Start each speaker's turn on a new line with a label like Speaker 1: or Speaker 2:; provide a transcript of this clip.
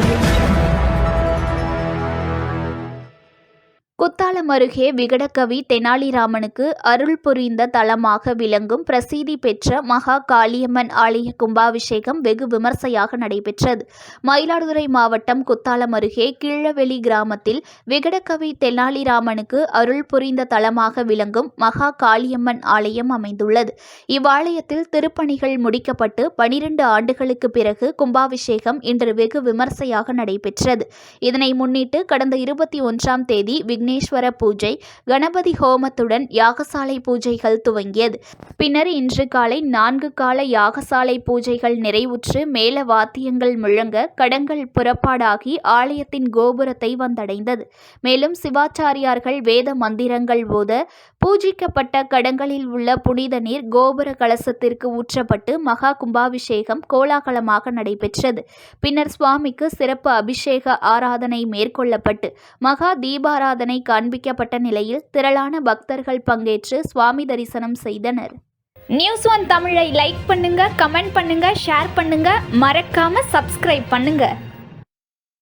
Speaker 1: audio. அருகே விகடகவி தெனாலிராமனுக்கு அருள் புரிந்த தலமாக விளங்கும் பிரசித்தி பெற்ற மகா காளியம்மன் ஆலய கும்பாபிஷேகம் வெகு விமர்சையாக நடைபெற்றது. மயிலாடுதுறை மாவட்டம் குத்தாலம் அருகே கீழவெளி கிராமத்தில் விகடகவி தெனாலிராமனுக்கு அருள் புரிந்த தலமாக விளங்கும் மகா காளியம்மன் ஆலயம் அமைந்துள்ளது. இவ்வாலயத்தில் திருப்பணிகள் முடிக்கப்பட்டு பனிரெண்டு ஆண்டுகளுக்கு பிறகு கும்பாபிஷேகம் இன்று வெகு விமர்சையாக நடைபெற்றது. இதனை முன்னிட்டு கடந்த இருபத்தி ஒன்றாம் தேதி விக்னேஸ்வர பூஜை கணபதி ஹோமத்துடன் யாகசாலை பூஜைகள் துவங்கியது. பின்னர் இன்று காலை நான்கு கால யாகசாலை பூஜைகள் நிறைவுற்று மேல வாத்தியங்கள் முழங்க கடங்கள் புறப்பாடாகி ஆலயத்தின் கோபுரத்தை வந்தடைந்தது. மேலும் சிவாச்சாரியார்கள் வேத மந்திரங்கள் போத பூஜிக்கப்பட்ட கடங்களில் உள்ள புனித நீர் கோபுர கலசத்திற்கு ஊற்றப்பட்டு மகா கும்பாபிஷேகம் கோலாகலமாக நடைபெற்றது. பின்னர் சுவாமிக்கு சிறப்பு அபிஷேக ஆராதனை மேற்கொள்ளப்பட்டு மகா தீபாராதனை காண்பி காண்பிக்கப்பட்ட நிலையில் திரளான பக்தர்கள் பங்கேற்று சுவாமி தரிசனம் செய்தனர். நியூஸ் ஒன் தமிழை லைக் பண்ணுங்க கமெண்ட் பண்ணுங்க ஷேர் பண்ணுங்க. மறக்காம சப்ஸ்கிரைப் பண்ணுங்க.